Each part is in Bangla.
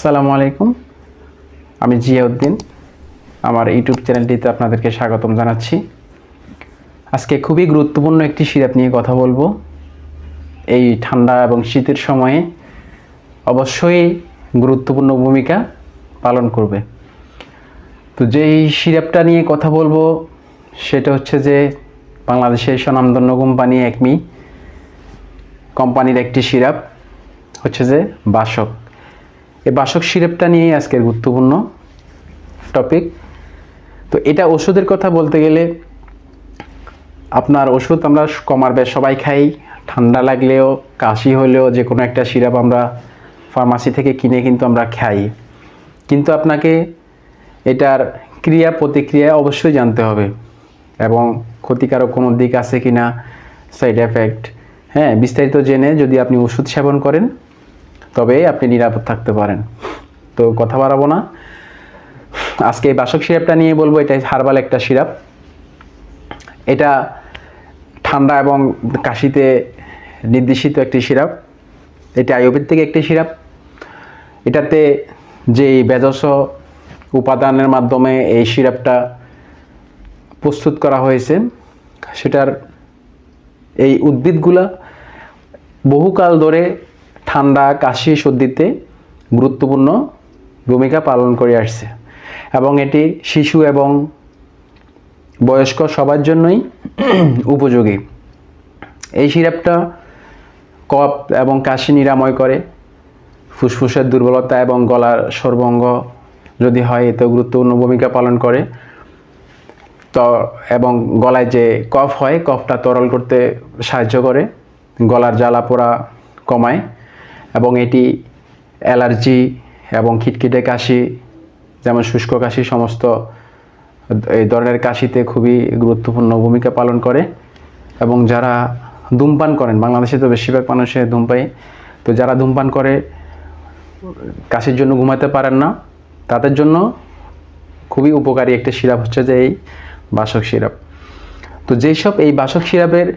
আসসালামু আলাইকুম। আমি জিয়াউদ্দিন। আমার ইউটিউব চ্যানেলটিতে আপনাদেরকে স্বাগতম জানাচ্ছি। আজকে খুবই গুরুত্বপূর্ণ একটি সিরাপ নিয়ে কথা বলব। এই ঠান্ডা এবং শীতের সময়ে অবশ্যই গুরুত্বপূর্ণ ভূমিকা পালন করবে। তো যেই সিরাপটা নিয়ে কথা বলব, সেটা হচ্ছে যে বাংলাদেশের স্বনামধন্য কোম্পানি একমি কোম্পানির একটি সিরাপ, হচ্ছে যে বাসক। এই বাসক সিরাপটা নিয়েই আজকের গুরুত্বপূর্ণ টপিক তো এটা ওষুধের কথা বলতে গেলে আপনার ওষুধ আমরা কমার বেশ সবাই খাই, ঠান্ডা লাগলেও, কাশি হলেও যে কোনো একটা সিরাপ আমরা ফার্মাসি থেকে কিনে কিন্তু আমরা খাই। কিন্তু আপনাকে এটার ক্রিয়া প্রতিক্রিয়া অবশ্যই জানতে হবে এবং ক্ষতিকারক কোনো দিক আছে কি না সাইড এফেক্ট হ্যাঁ বিস্তারিত জেনে যদি আপনি ওষুধ সেবন করেন তবে আপনি নিরাপদ থাকতে পারেন। তো কথা বাড়াবো না। আজকে এই বাসক সিরাপটা নিয়ে বলব, এটা হার্বাল একটা সিরাপ। এটা ঠান্ডা এবং কাশিতে নির্দেশিত একটি সিরাপ। এটা থেকে একটি সিরাপ। এটাতে যে বেজস উপাদানের মাধ্যমে এই সিরাপটা প্রস্তুত করা হয়েছে, সেটার এই উদ্ভিদগুলা বহুকাল ধরে ঠান্ডা, কাশি, সর্দিতে গুরুত্বপূর্ণ ভূমিকা পালন করে আসছে এবং এটি শিশু এবং বয়স্ক সবার জন্যই উপযোগী। এই সিরাপটা কফ এবং কাশি নিরাময় করে। ফুসফুসের দুর্বলতা এবং গলার সর্বঙ্গ যদি হয়, এতেও গুরুত্বপূর্ণ ভূমিকা পালন করে। তো এবং গলায় যে কফ হয়, কফটা তরল করতে সাহায্য করে। গলার জ্বালা পোড়া কমায়। এবং এটি অ্যালার্জি এবং খিটখিটে কাশি, যেমন শুষ্ক কাশি, সমস্ত এই ধরনের কাশিতে খুবই গুরুত্বপূর্ণ ভূমিকা পালন করে। এবং যারা ধূমপান করেন, বাংলাদেশে তো বেশিরভাগ মানুষের ধূমপাই তো যারা ধূমপান করে, কাশির জন্য ঘুমাতে পারেন না, তাদের জন্য খুবই উপকারী একটি সিরাপ হচ্ছে যে এই বাসক সিরাপ। তো যেই সব এই বাসক সিরাপের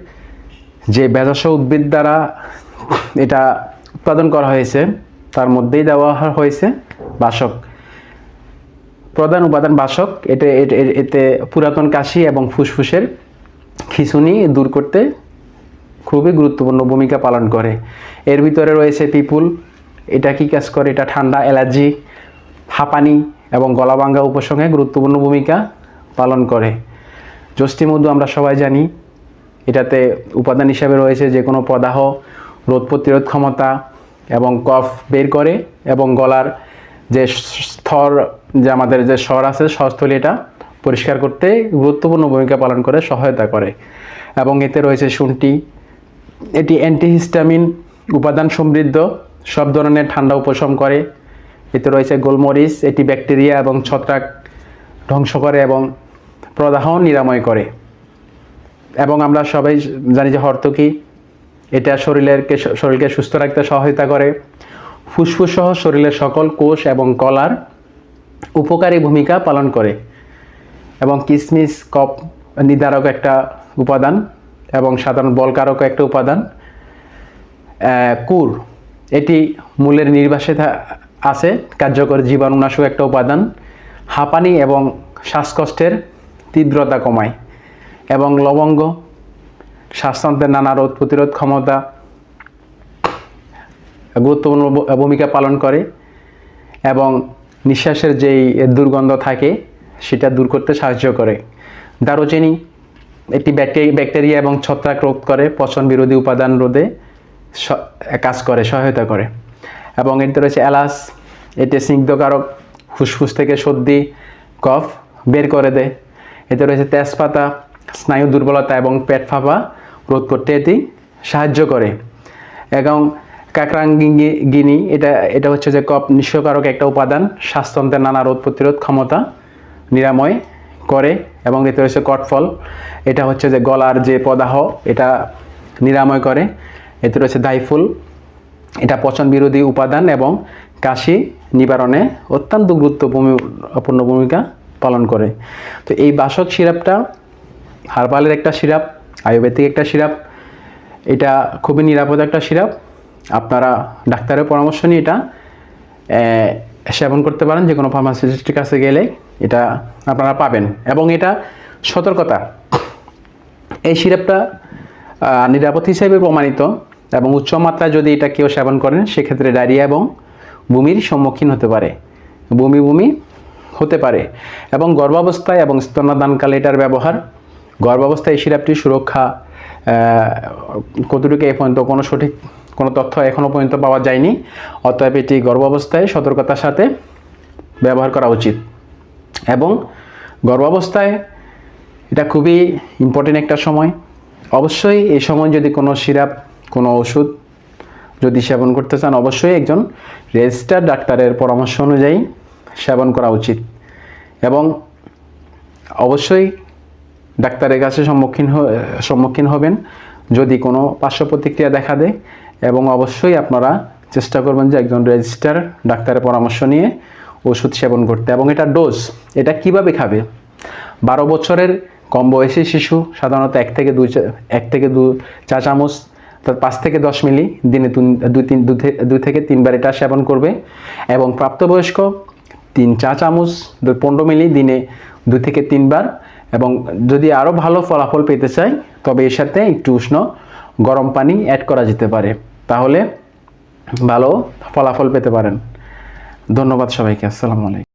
যে বেজস উদ্ভিদ দ্বারা এটা উৎপাদন করা হয়েছে, তার মধ্যেই দেওয়া হয়েছে বাসক। প্রধান উপাদান বাসক, এতে, এতে- পুরাতন কাশি এবং ফুসফুসের খিঁচুনি দূর করতে খুবই গুরুত্বপূর্ণ ভূমিকা পালন করে। এর ভিতরে রয়েছে পিপুল, এটা কি কাজ করে? এটা ঠান্ডা, অ্যালার্জি, হাঁপানি এবং গলাভাঙ্গা উপসঙ্গে গুরুত্বপূর্ণ ভূমিকা পালন করে। যষ্টি মধু আমরা সবাই জানি, এটাতে উপাদান হিসাবে রয়েছে যে কোনো প্রদাহ, রোধ প্রতিরোধ ক্ষমতা এবং কফ বের করে এবং গলার যে স্তর যে আমাদের যে স্বর আছে স্বরস্থলী এটা পরিষ্কার করতে গুরুত্বপূর্ণ ভূমিকা পালন করে, সহায়তা করে। এবং এতে রয়েছে শুনটি। এটি অ্যান্টিহিস্টামিন, উপাদান সমৃদ্ধ, সব ধরনের ঠান্ডা উপশম করে। এতে রয়েছে গোলমরিচ, এটি ব্যাকটেরিয়া এবং ছত্রাক ধ্বংস করে এবং প্রদাহ নিরাময় করে। এবং আমরা সবাই জানি যে হর্তকি এটা শরীরের শরীরকে সুস্থ রাখতে সহায়তা করে। ফুসফুস সহ শরীরের সকল কোষ এবং কলার উপকারী ভূমিকা পালন করে এবং কিসমিস কপ নির্ধারক একটা উপাদান এবং সাধারণ বলকারক একটা উপাদান। কুর, এটি মূলের নির্বাসে আছে, কার্যকর জীবাণুনাশক একটা উপাদান। হাঁপানি এবং শ্বাসকষ্টের তীব্রতা কমায় এবং লবঙ্গ শ্বাসতন্ত্রের নানা রোধ প্রতিরোধ ক্ষমতা গুরুত্বপূর্ণ ভূমিকা পালন করে এবং নিঃশ্বাসের যেই দুর্গন্ধ থাকে, সেটা দূর করতে সাহায্য করে। দারুচিনি একটি ব্যাকটেরি- ব্যাকটেরিয়া এবং ছত্রাক রোধ করে, পচন বিরোধী উপাদান রোধে কাজ করে, সহায়তা করে। এবং এতে রয়েছে এলাচ, এতে স্নিগ্ধকারক ফুসফুস থেকে সর্দি, কফ বের করে দেয়। এতে রয়েছে তেজপাতা, স্নায়ু দুর্বলতা এবং পেট ফাঁপা রোধ করতে এটি সাহায্য করে। এবং কাকরাঙ্গিনি এটা এটা হচ্ছে যে কপ নিঃস্বকারক একটা উপাদান শ্বাসতন্ত্রের নানা রোধ প্রতিরোধ ক্ষমতা নিরাময় করে এবং এতে রয়েছে কটফল। এটা হচ্ছে যে গলার যে পদাহ, এটা নিরাময় করে। এতে রয়েছে দাইফুল। এটা পচন বিরোধী উপাদান এবং কাশি নিবারণে অত্যন্ত গুরুত্বপূর্ণ ভূমিকা পালন করে। তো এই বাসক সিরাপটা হার্বালের একটা সিরাপ আয়ুর্বেদিক একটা সিরাপ। এটা খুবই নিরাপদ একটা সিরাপ। আপনারা ডাক্তারের পরামর্শ নিয়ে এটা সেবন করতে পারেন যে কোনো ফার্মাসিস্টের কাছে গেলে। এটা আপনারা পাবেন। এবং এটা সতর্কতা। এই সিরাপটা নিরাপদ হিসেবে প্রমাণিত এবং উচ্চ মাত্রায় যদি এটা কেউ সেবন করেন, সেক্ষেত্রে ডায়রিয়া এবং বমির সম্মুখীন হতে পারে। বমি বমি হতে পারে। এবং গর্ভাবস্থায় এবং স্তন্যদানকালে এটার ব্যবহার গর্ভাবস্থায় এই সিরাপটির সুরক্ষা কতটুকু এ পর্যন্ত কোনো সঠিক কোনো তথ্য এখনও পর্যন্ত পাওয়া যায়নি, অতএব এটি গর্ভাবস্থায় সতর্কতার সাথে ব্যবহার করা উচিত। এবং গর্ভাবস্থায় এটা খুবই ইম্পর্টেন্ট একটা সময়। অবশ্যই এই সময় যদি কোনো সিরাপ, কোনো ওষুধ যদি সেবন করতে চান, অবশ্যই একজন রেজিস্টার ডাক্তারের পরামর্শ অনুযায়ী সেবন করা উচিত। এবং অবশ্যই ডাক্তারের কাছে সম্মুখীন সম্মুখীন হবেন যদি কোনো পার্শ্ব প্রতিক্রিয়া দেখা দেয় এবং অবশ্যই আপনারা চেষ্টা করবেন যে একজন রেজিস্টার ডাক্তারের পরামর্শ নিয়ে ওষুধ সেবন করতে। এবং এটা ডোজ, এটা কীভাবে খাবে? বারো বছরের কম বয়সী শিশু সাধারণত এক থেকে দুই এক থেকে দু চা চামচ অর্থাৎ পাঁচ থেকে দশ মিলি দিনে দুই তিন, দুই থেকে তিনবার এটা সেবন করবে। এবং প্রাপ্তবয়স্ক তিন চা চামচ পনেরো মিলি দিনে দুই থেকে তিনবার এবং যদি আরও ভালো ফলাফল পেতে চাই, তবে এর সাথে একটু উষ্ণ গরম পানি অ্যাড করা যেতে পারে। তাহলে ভালো ফলাফল পেতে পারেন। ধন্যবাদ সবাইকে। আসসালামু আলাইকুম।